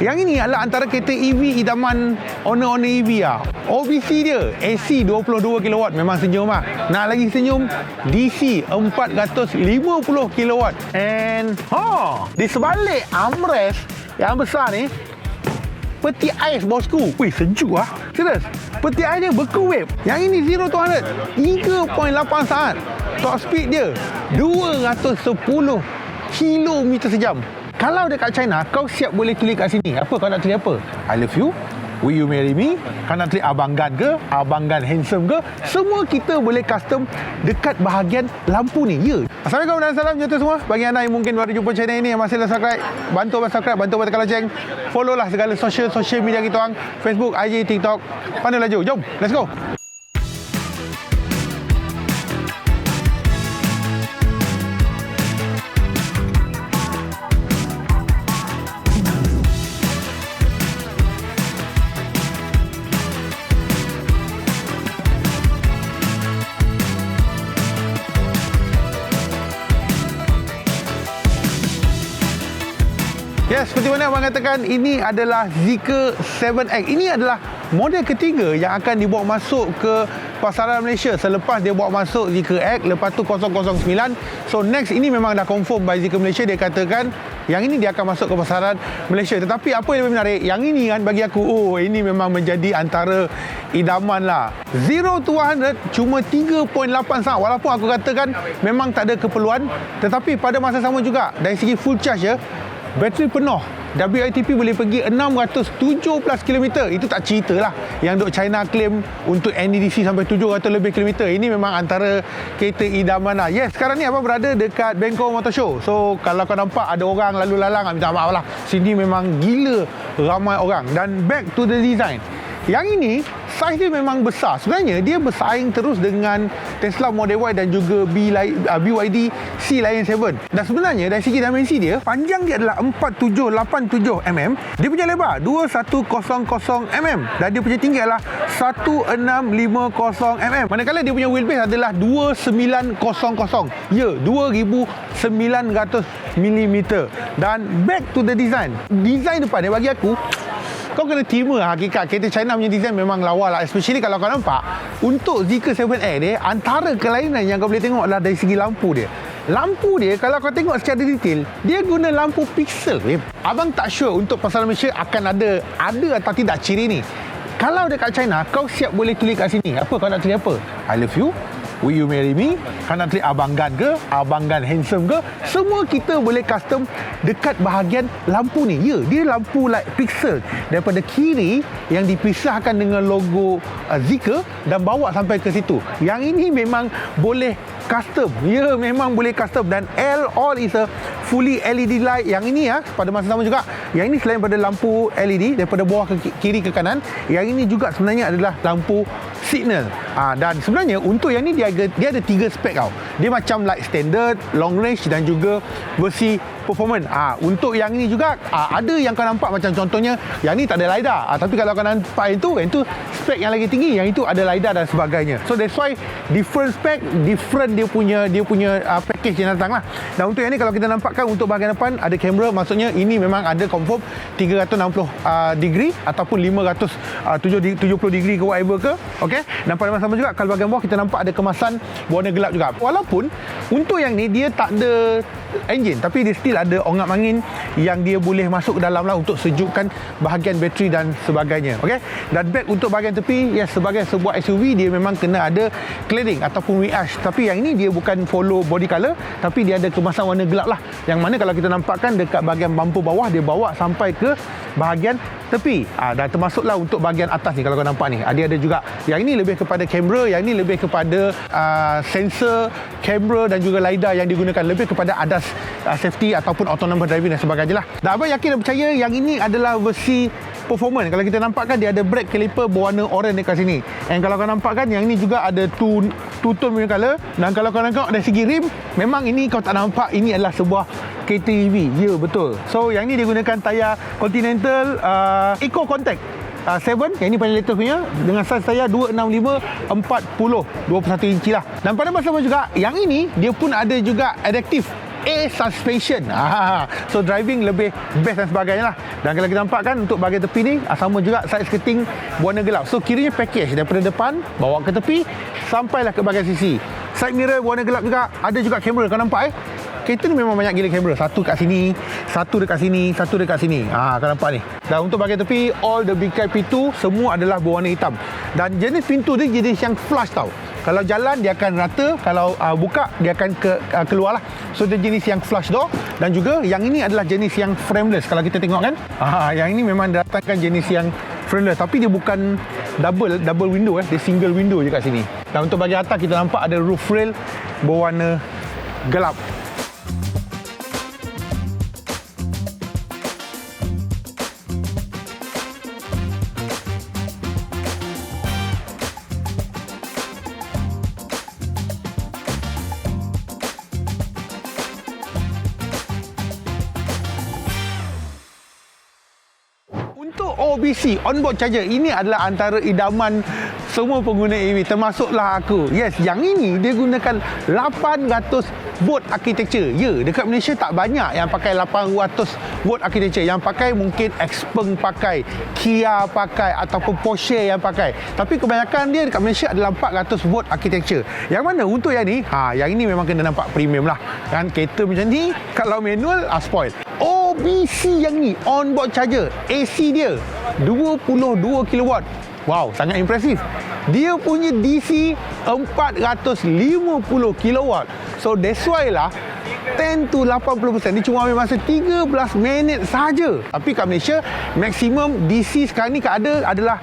Yang ini adalah antara kereta EV idaman owner-owner EV lah. OBC dia AC 22 kW memang senyum lah. Nak lagi senyum DC 450 kW. And ha, di sebalik armrest yang besar ni Peti ais bosku Wih sejuk lah Serius Peti ais dia beku wave Yang ini 0 to 100 3.8 saat Top speed dia 210 km sejam Kalau dekat China Kau siap boleh tulis kat sini Apa kau nak tulis apa I love you Will you marry me? Kau nak tulis Abang Gan ke? Abang Gan handsome ke? Semua kita boleh custom dekat bahagian lampu ni. Ya. Assalamualaikum dan salam jatuh semua. Bagi anda yang mungkin baru jumpa channel ini yang masih dah subscribe, bantu abang subscribe, bantu abang tekan loceng. Follow lah segala social social media kita orang. Facebook, IG, TikTok. Pandai laju. Jom, let's go. Yes, seperti mana abang katakan ini adalah Zika 7X. Ini adalah model ketiga yang akan dibawa masuk ke pasaran Malaysia selepas dia bawa masuk Zika X lepas tu 009. So next ini memang dah confirm by Zika Malaysia dia katakan yang ini dia akan masuk ke pasaran Malaysia. Tetapi apa yang lebih menarik, yang ini kan bagi aku, oh ini memang menjadi antara idaman lah. 0 to 100 cuma 3.8 saat. Walaupun aku katakan memang tak ada keperluan. Tetapi pada masa sama juga, dari segi full charge ya, Bateri penuh. WITP boleh pergi 617 km Itu tak cerita lah. Yang duk China claim Untuk NEDC sampai 700 lebih km Ini memang antara Kereta idaman lah. Yes sekarang ni abang berada Dekat Bangkok Motor Show. So kalau kau nampak Ada orang lalu lalang Minta maaf lah. Sini memang gila Ramai orang. Dan back to the design. Yang ini saiz dia memang besar. Sebenarnya dia bersaing terus dengan Tesla Model Y dan juga B, uh, BYD C Lion 7. Dan sebenarnya dari segi dimensi dia, panjang dia adalah 4787 mm, dia punya lebar 2100 mm dan dia punya tinggi adalah 1650 mm. Manakala dia punya wheelbase adalah 2900. Ya, 2900 mm. Dan back to the design. Design depan dia bagi aku kau kena terima hakikat. Kereta China punya design memang lawa lah. Especially kalau kau nampak untuk Zika 7Air dia antara kelainan yang kau boleh tengok adalah dari segi lampu dia. Lampu dia kalau kau tengok secara detail dia guna lampu pixel babe. abang tak sure untuk pasaran Malaysia akan ada ada atau tidak ciri ni. Kalau dekat China kau siap boleh tulis kat sini. Apa kau nak tulis apa? I love you Will you marry me? Kau nak tulis Abang Gan ke? Abang Gan handsome ke? Semua kita boleh custom dekat bahagian lampu ni. Ya, dia lampu like pixel. Daripada kiri yang dipisahkan dengan logo uh, Zika dan bawa sampai ke situ. Yang ini memang boleh custom. Ya, memang boleh custom dan L all is a fully LED light yang ini ya pada masa sama juga. Yang ini selain pada lampu LED daripada bawah ke kiri ke kanan, yang ini juga sebenarnya adalah lampu signal. Ha, dan sebenarnya untuk yang ni dia ada, dia ada tiga spek tau. Dia macam like standard, long range dan juga versi performance. Ah untuk yang ini juga ha, ada yang kau nampak macam contohnya yang ni tak ada lidar. Ha, tapi kalau kau nampak yang tu, yang tu spek yang lagi tinggi, yang itu ada lidar dan sebagainya. So that's why different spec, different dia punya dia punya uh, package yang datang lah. Dan untuk yang ni kalau kita nampakkan untuk bahagian depan ada kamera, maksudnya ini memang ada confirm 360 uh, degree ataupun 570 uh, degree ke whatever ke. Okay. Dan pada masa sama juga kalau bahagian bawah kita nampak ada kemasan warna gelap juga. Walaupun untuk yang ni dia tak ada engine tapi dia still ada ongap angin yang dia boleh masuk ke dalam lah untuk sejukkan bahagian bateri dan sebagainya. Okey. Dan back untuk bahagian tepi ya sebagai sebuah SUV dia memang kena ada cladding ataupun wiash. Tapi yang ini dia bukan follow body color tapi dia ada kemasan warna gelap lah. Yang mana kalau kita nampakkan dekat bahagian bumper bawah dia bawa sampai ke bahagian tepi. Ha, dan termasuklah untuk bahagian atas ni kalau kau nampak ni. Ha, dia ada juga. Yang ini lebih kepada kamera, yang ini lebih kepada uh, sensor, kamera dan juga lidar yang digunakan lebih kepada adas uh, safety ataupun autonomous driving dan sebagainya lah. Dan abang yakin dan percaya yang ini adalah versi performance. Kalau kita nampakkan dia ada brake caliper berwarna oranye dekat sini. Dan kalau kau nampakkan yang ini juga ada two, two tone punya color. Dan kalau kau nampak dari segi rim, memang ini kau tak nampak ini adalah sebuah EV. Ya, betul. So, yang ni dia gunakan tayar Continental uh, Eco Contact. Uh, 7 yang ini paling latest punya dengan saiz saya 265 40 21 inci lah dan pada masa sama juga yang ini dia pun ada juga adaptive A suspension. Ah, so driving lebih best dan sebagainya lah. Dan kalau kita nampak kan untuk bahagian tepi ni ah, sama juga side skirting warna gelap. So kiranya package daripada depan bawa ke tepi sampailah ke bahagian sisi. Side mirror warna gelap juga. Ada juga kamera kau nampak eh. Kereta ni memang banyak gila kamera. Satu kat sini, satu dekat sini, satu dekat sini. Ha, kau nampak ni. Dan untuk bahagian tepi, all the big pintu semua adalah berwarna hitam. Dan jenis pintu ni jenis yang flush tau. Kalau jalan dia akan rata, kalau uh, buka dia akan ke, uh, keluar lah. So dia jenis yang flush door dan juga yang ini adalah jenis yang frameless. Kalau kita tengok kan, ha, yang ini memang datangkan jenis yang frameless. Tapi dia bukan double double window eh, dia single window je kat sini. Dan untuk bahagian atas kita nampak ada roof rail berwarna gelap. Onboard charger ini adalah antara idaman semua pengguna EV termasuklah aku. Yes, yang ini dia gunakan 800 volt architecture. Ya, dekat Malaysia tak banyak yang pakai 800 volt architecture. Yang pakai mungkin Xpeng pakai, Kia pakai ataupun Porsche yang pakai. Tapi kebanyakan dia dekat Malaysia adalah 400 volt architecture. Yang mana untuk yang ni? Ha, yang ini memang kena nampak premium lah. Kan kereta macam ni kalau manual ah spoil. OBC yang ni onboard charger AC dia 22 kW Wow, sangat impresif. Dia punya DC 450 kW. So that's why lah 10 to 80% dia cuma ambil masa 13 minit saja. Tapi kat Malaysia maksimum DC sekarang ni ada adalah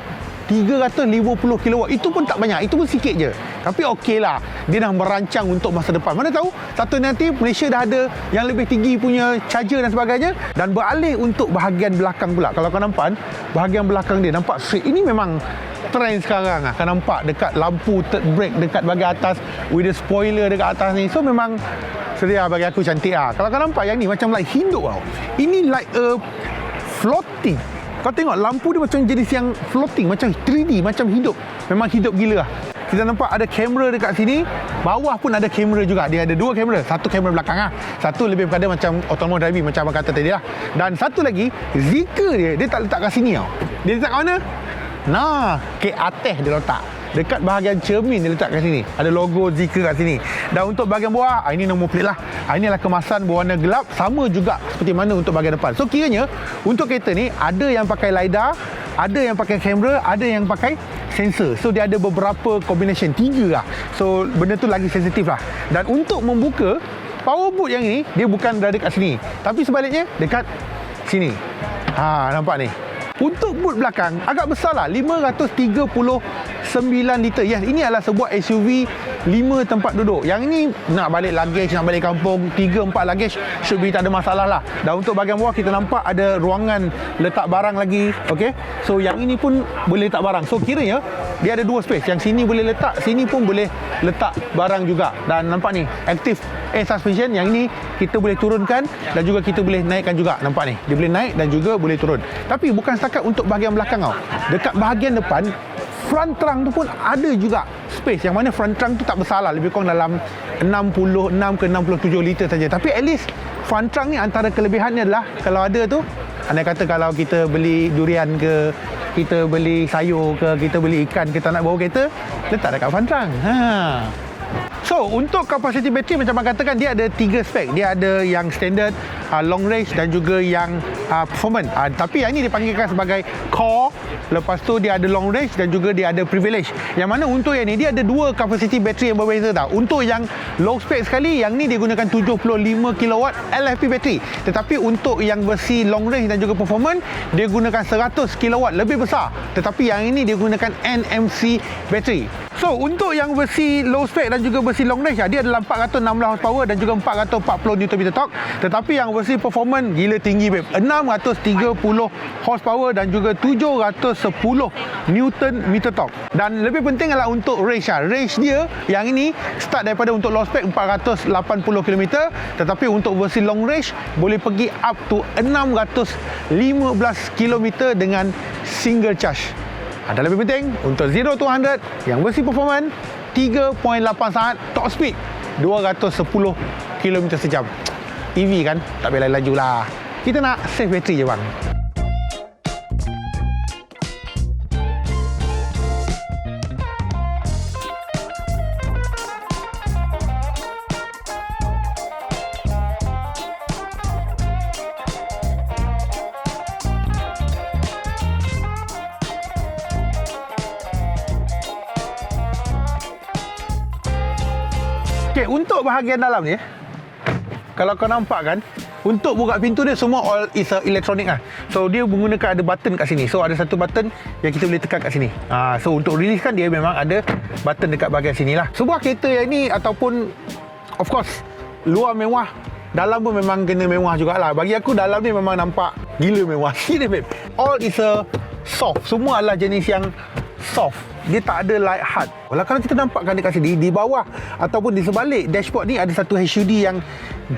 350 kW. Itu pun tak banyak. Itu pun sikit je. Tapi okey lah. Dia dah merancang untuk masa depan. Mana tahu satu nanti Malaysia dah ada yang lebih tinggi punya charger dan sebagainya. Dan beralih untuk bahagian belakang pula. Kalau kau nampak bahagian belakang dia nampak straight. Ini memang trend sekarang lah. Kau nampak dekat lampu third brake dekat bahagian atas. With the spoiler dekat atas ni. So memang sedia bagi aku cantik lah. Kalau kau nampak yang ni macam like hidup tau. Ini like a floating kau tengok lampu dia macam jenis yang floating Macam 3D Macam hidup. Memang hidup gila lah. Kita nampak ada kamera dekat sini Bawah pun ada kamera juga. Dia ada dua kamera Satu kamera belakang lah. Satu lebih kepada macam autonomous driving Macam abang kata tadi lah. Dan satu lagi Zika dia Dia tak letak kat sini tau. Dia letak kat mana? Nah Ke atas dia letak Dekat bahagian cermin dia letak kat sini. Ada logo Zika kat sini. Dan untuk bahagian bawah ah, Ini nombor plate lah. Ah, Ini adalah kemasan berwarna gelap. Sama juga seperti mana untuk bahagian depan. So kiranya Untuk kereta ni Ada yang pakai LiDAR Ada yang pakai kamera Ada yang pakai sensor. So dia ada beberapa combination. Tiga lah. So benda tu lagi sensitif lah. Dan untuk membuka Power boot yang ini Dia bukan berada kat sini. Tapi sebaliknya Dekat sini. Ha nampak ni? Untuk boot belakang agak besar lah 539 liter. Yes, ini adalah sebuah SUV 5 tempat duduk. Yang ini nak balik luggage, nak balik kampung 3 4 luggage should be tak ada masalah lah. Dan untuk bahagian bawah kita nampak ada ruangan letak barang lagi. Okay. So yang ini pun boleh letak barang. So kiranya dia ada dua space. Yang sini boleh letak, sini pun boleh letak barang juga. Dan nampak ni active air suspension yang ini kita boleh turunkan dan juga kita boleh naikkan juga nampak ni dia boleh naik dan juga boleh turun tapi bukan setakat untuk bahagian belakang tau dekat bahagian depan front trunk tu pun ada juga space. Yang mana front trunk tu tak besar lah lebih kurang dalam 66 ke 67 liter saja. Tapi at least front trunk ni antara kelebihannya adalah kalau ada tu anda kata kalau kita beli durian ke kita beli sayur ke kita beli ikan kita nak bawa kereta letak dekat front trunk. Ha. So, untuk kapasiti bateri macam abang katakan dia ada tiga spek. Dia ada yang standard, uh, long range dan juga yang uh, performance. Uh, tapi yang ini dipanggilkan sebagai core. Lepas tu dia ada long range dan juga dia ada privilege. Yang mana untuk yang ni dia ada dua kapasiti bateri yang berbeza tau. Untuk yang low spec sekali, yang ni dia gunakan 75 kW LFP bateri. Tetapi untuk yang versi long range dan juga performance, dia gunakan 100 kW lebih besar. Tetapi yang ini dia gunakan NMC bateri. So untuk yang versi low spec dan juga versi long range dia adalah 416 horsepower dan juga 440 Nm torque tetapi yang versi performance gila tinggi babe 630 horsepower dan juga 710 Nm torque dan lebih penting adalah untuk range lah. range dia yang ini start daripada untuk low spec 480 km tetapi untuk versi long range boleh pergi up to 615 km dengan single charge ada lebih penting untuk 0 to 100 yang versi performance 3.8 saat top speed 210 km sejam. EV kan? Tak boleh laju lah. Kita nak save bateri je bang. Okay, untuk bahagian dalam ni kalau kau nampak kan untuk buka pintu dia semua all is electronic lah. So dia menggunakan ada button kat sini. So ada satu button yang kita boleh tekan kat sini. Ha, so untuk release kan dia memang ada button dekat bahagian sini lah. Sebuah kereta yang ni ataupun of course luar mewah dalam pun memang kena mewah jugalah. Bagi aku dalam ni memang nampak gila mewah. Serius babe. All is a soft. Semua adalah jenis yang soft. Dia tak ada light hard. Walau kalau kita nampakkan dekat sini di bawah ataupun di sebalik dashboard ni ada satu HUD yang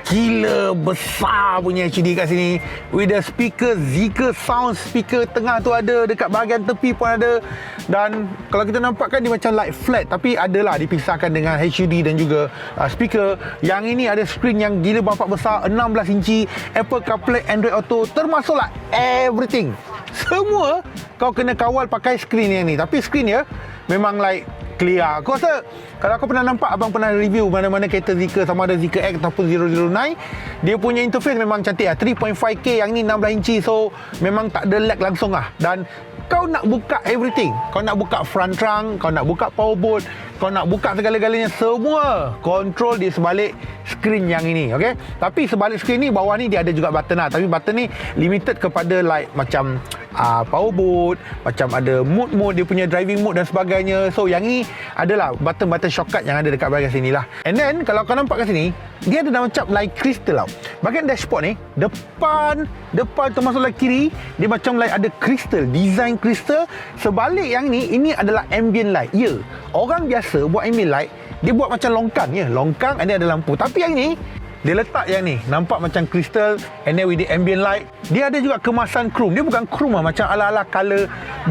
gila besar punya HUD kat sini. With the speaker Zeekr sound speaker tengah tu ada dekat bahagian tepi pun ada. Dan kalau kita nampakkan dia macam light flat tapi adalah dipisahkan dengan HUD dan juga uh, speaker. Yang ini ada screen yang gila bapa besar 16 inci Apple CarPlay Android Auto termasuklah everything. Semua kau kena kawal pakai skrin yang ni. Tapi skrin dia memang like clear. Aku rasa kalau aku pernah nampak abang pernah review mana-mana kereta Zeekr sama ada Zeekr X ataupun 009 dia punya interface memang cantik lah. 3.5k yang ni 16 inci so memang tak ada lag langsung lah. Dan kau nak buka everything. Kau nak buka front trunk kau nak buka power boot kau nak buka segala-galanya semua control di sebalik skrin yang ini okey tapi sebalik skrin ni bawah ni dia ada juga button lah. Tapi button ni limited kepada like macam uh, power boot macam ada mode mode dia punya driving mode dan sebagainya. So yang ni adalah button-button shortcut yang ada dekat bahagian sini lah and then kalau kau nampak kat sini dia ada macam like crystal tau. Bahagian dashboard ni depan depan termasuk like kiri dia macam like ada crystal design crystal. Sebalik yang ni ini adalah ambient light. Ya yeah, orang biasa buat ambient light dia buat macam longkang ya. Longkang and then ada lampu. Tapi yang ni dia letak yang ni. Nampak macam kristal and then with the ambient light. Dia ada juga kemasan chrome. Dia bukan chrome lah macam ala-ala color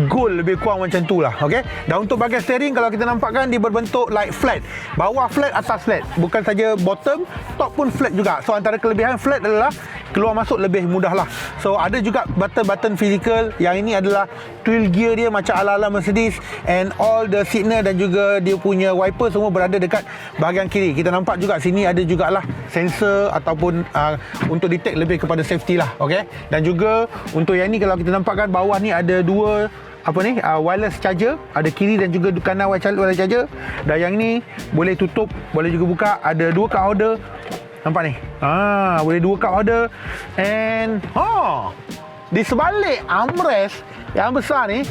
gold lebih kurang macam tu lah okay? dan untuk bahagian steering kalau kita nampakkan dia berbentuk like flat. Bawah flat atas flat. Bukan saja bottom top pun flat juga. So antara kelebihan flat adalah keluar masuk lebih mudah lah. So ada juga button-button physical. Yang ini adalah twill gear dia macam ala-ala Mercedes. And all the signal dan juga dia punya wiper semua berada dekat bahagian kiri. Kita nampak juga sini ada jugalah sensor ataupun uh, untuk detect lebih kepada safety lah okey dan juga untuk yang ni kalau kita nampakkan bawah ni ada dua apa ni uh, wireless charger ada kiri dan juga kanan wireless charger dan yang ni boleh tutup boleh juga buka ada dua card holder Nampak ni? Ah, boleh dua cup order. And oh, di sebalik armrest yang besar ni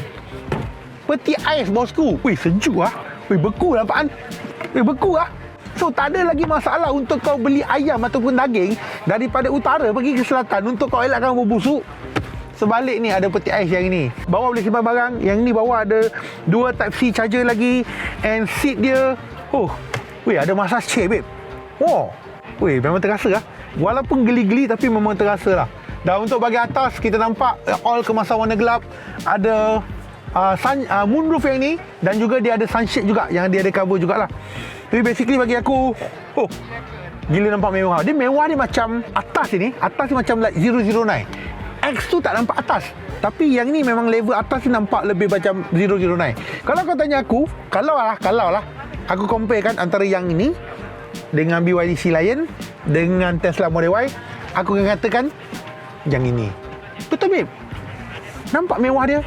peti ais bosku. Wih, sejuk ah. Wih, beku lah Pak An. Wih, beku ah. So tak ada lagi masalah untuk kau beli ayam ataupun daging daripada utara pergi ke selatan untuk kau elakkan bau busuk. Sebalik ni ada peti ais yang ini. Bawah boleh simpan barang. Yang ni bawah ada dua type C charger lagi and seat dia. Oh, wih ada massage chair babe. Wow, Weh, memang terasa lah. Walaupun geli-geli tapi memang terasa lah. Dan untuk bahagian atas, kita nampak eh, all kemasan warna gelap. Ada uh, sun, uh, moonroof yang ni. Dan juga dia ada sunshade juga yang dia ada cover jugalah. Tapi basically bagi aku, oh, gila nampak mewah. Dia mewah ni macam atas ni. Atas ni macam like 009. X tu tak nampak atas. Tapi yang ni memang level atas ni nampak lebih macam 009. Kalau kau tanya aku, kalau lah, kalau lah, aku compare kan antara yang ini dengan BYD Sea Lion dengan Tesla Model Y aku akan katakan yang ini betul babe nampak mewah dia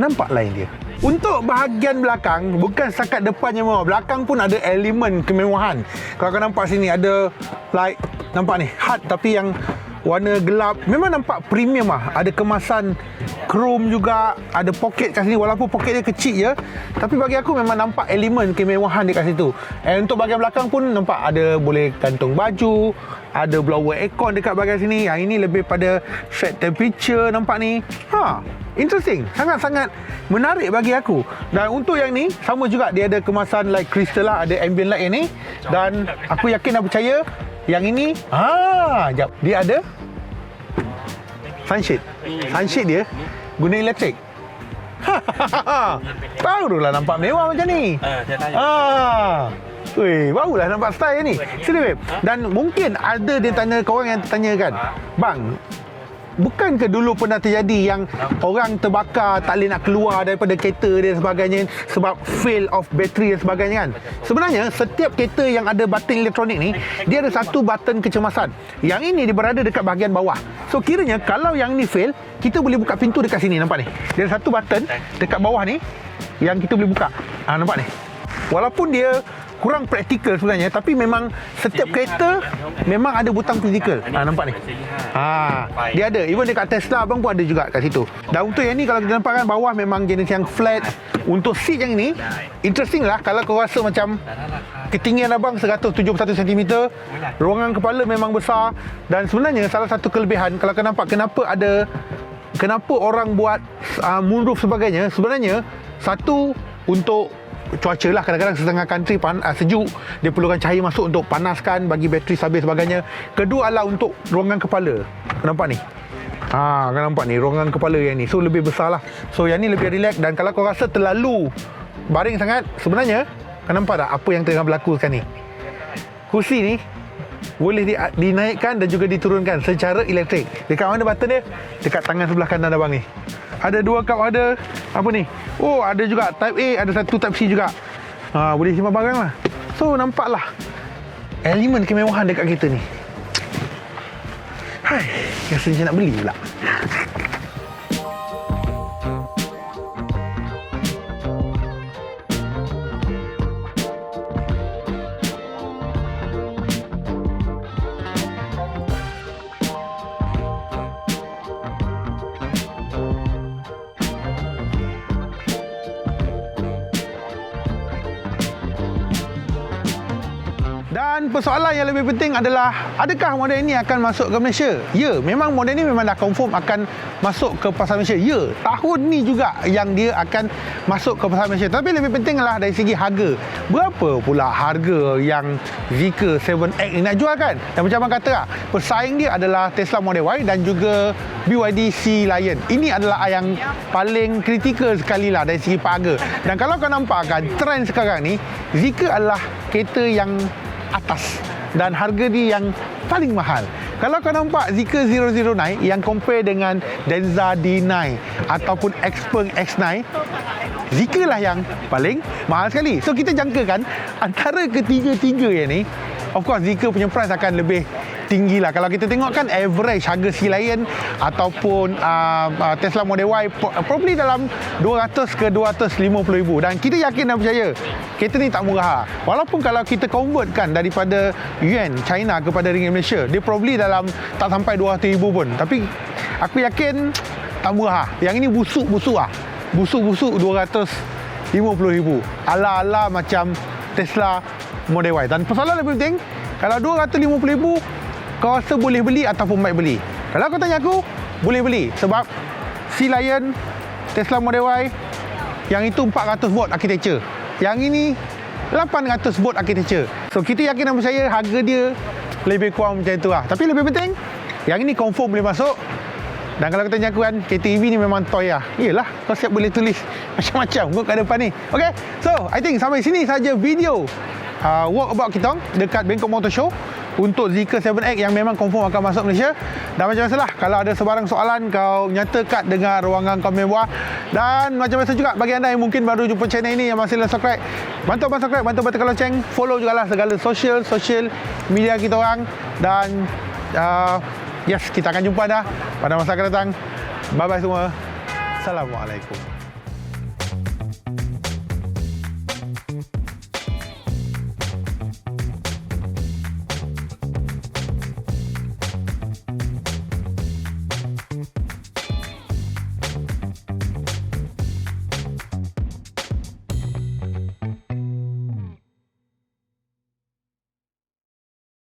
nampak lain dia untuk bahagian belakang bukan setakat depan yang mewah belakang pun ada elemen kemewahan. Kalau kau nampak sini ada like nampak ni hard tapi yang warna gelap. Memang nampak premium lah ada kemasan chrome juga ada poket kat sini. Walaupun poket dia kecil je tapi bagi aku memang nampak elemen kemewahan dekat situ. And untuk bahagian belakang pun nampak ada boleh gantung baju ada blower aircon dekat bahagian sini. Yang ini lebih pada set temperature nampak ni. Ha interesting. Sangat-sangat menarik bagi aku. Dan untuk yang ni sama juga dia ada kemasan like crystal lah. Ada ambient light yang ni. Dan aku yakin dan percaya yang ini ah jap dia ada sunshade sunshade dia guna elektrik Barulah nampak mewah macam ni. Ah, saya tanya. Ah. Weh, barulah nampak style ni. Sini babe. Dan mungkin ada dia tanya korang yang tanya kan. Bang, Bukan ke dulu pernah terjadi yang orang terbakar tak boleh nak keluar daripada kereta dia dan sebagainya sebab fail of battery dan sebagainya kan? Sebenarnya setiap kereta yang ada button elektronik ni dia ada satu button kecemasan. Yang ini dia berada dekat bahagian bawah. So kiranya kalau yang ni fail, kita boleh buka pintu dekat sini nampak ni. Dia ada satu button dekat bawah ni yang kita boleh buka. Ah nampak ni. Walaupun dia kurang praktikal sebenarnya tapi memang setiap kereta memang ada butang fizikal. Ha nampak ni. Ha dia ada. Even dekat Tesla abang pun ada juga kat situ. Dan untuk yang ni kalau kita nampak kan bawah memang jenis yang flat. Untuk seat yang ni interesting lah kalau kau rasa macam ketinggian abang 171 cm ruangan kepala memang besar dan sebenarnya salah satu kelebihan kalau kau nampak kenapa ada kenapa orang buat uh, moonroof sebagainya sebenarnya satu untuk cuaca lah kadang-kadang setengah country pan, uh, sejuk. Dia perlukan cahaya masuk untuk panaskan bagi bateri stabil sebagainya. Kedua adalah untuk ruangan kepala. Nampak ni? Ha, kan nampak ni? Ruangan kepala yang ni. So lebih besar lah So yang ni lebih relax Dan kalau kau rasa terlalu Baring sangat Sebenarnya Kau nampak tak apa yang tengah berlaku sekarang ni? Kursi ni Boleh di, dinaikkan dan juga diturunkan Secara elektrik. Dekat mana button dia? Dekat tangan sebelah kanan abang ni. Ada dua cup ada Apa ni? Oh ada juga Type A Ada satu Type C juga. Ha, Boleh simpan barang lah. So nampak lah Elemen kemewahan dekat kereta ni. Hai Rasa macam nak beli pula persoalan yang lebih penting adalah adakah model ini akan masuk ke Malaysia? Ya, memang model ini memang dah confirm akan masuk ke pasar Malaysia. Ya, tahun ni juga yang dia akan masuk ke pasar Malaysia. Tapi lebih penting adalah dari segi harga. Berapa pula harga yang Zeekr 7X ni nak jual kan? Dan macam abang kata lah, pesaing dia adalah Tesla Model Y dan juga BYD Sea Lion. Ini adalah yang paling kritikal sekali lah dari segi harga. Dan kalau kau nampak kan, trend sekarang ni, Zeekr adalah kereta yang atas dan harga dia yang paling mahal. Kalau kau nampak Zeekr 009 yang compare dengan Denza D9 ataupun Xpeng X9, Zeekr lah yang paling mahal sekali. So kita jangkakan antara ketiga-tiga yang ni, of course Zeekr punya price akan lebih tinggi lah. Kalau kita tengok kan average harga Sea Lion ataupun uh, uh, Tesla Model Y probably dalam 200 ke 250 ribu. Dan kita yakin dan percaya kereta ni tak murah. Walaupun kalau kita convertkan daripada yuan China kepada ringgit Malaysia, dia probably dalam tak sampai 200 ribu pun. Tapi aku yakin tak murah. Yang ini busuk-busuk lah. Busuk-busuk 250 ribu. Ala-ala macam Tesla Model Y. Dan persoalan lebih penting, kalau 250 ribu, kau rasa boleh beli ataupun baik beli? Kalau kau tanya aku, boleh beli sebab Sea Lion, Tesla Model Y yang itu 400 volt architecture. Yang ini 800 volt architecture. So kita yakin dan percaya harga dia lebih kurang macam itu lah. Tapi lebih penting, yang ini confirm boleh masuk. Dan kalau kau tanya aku kan, EV ni memang toy lah. Yelah, kau siap boleh tulis macam-macam kot kat depan ni. Okay, so I think sampai sini saja video uh, walk about kita dekat Bangkok Motor Show untuk Zeekr 7X yang memang confirm akan masuk Malaysia. Dan macam biasalah kalau ada sebarang soalan kau nyatakan dengan ruangan kau mewah dan macam biasa juga bagi anda yang mungkin baru jumpa channel ini yang masih belum subscribe bantu abang subscribe bantu bantu lonceng follow jugalah segala social social media kita orang. Dan uh, yes kita akan jumpa dah pada masa akan datang. Bye bye semua. Assalamualaikum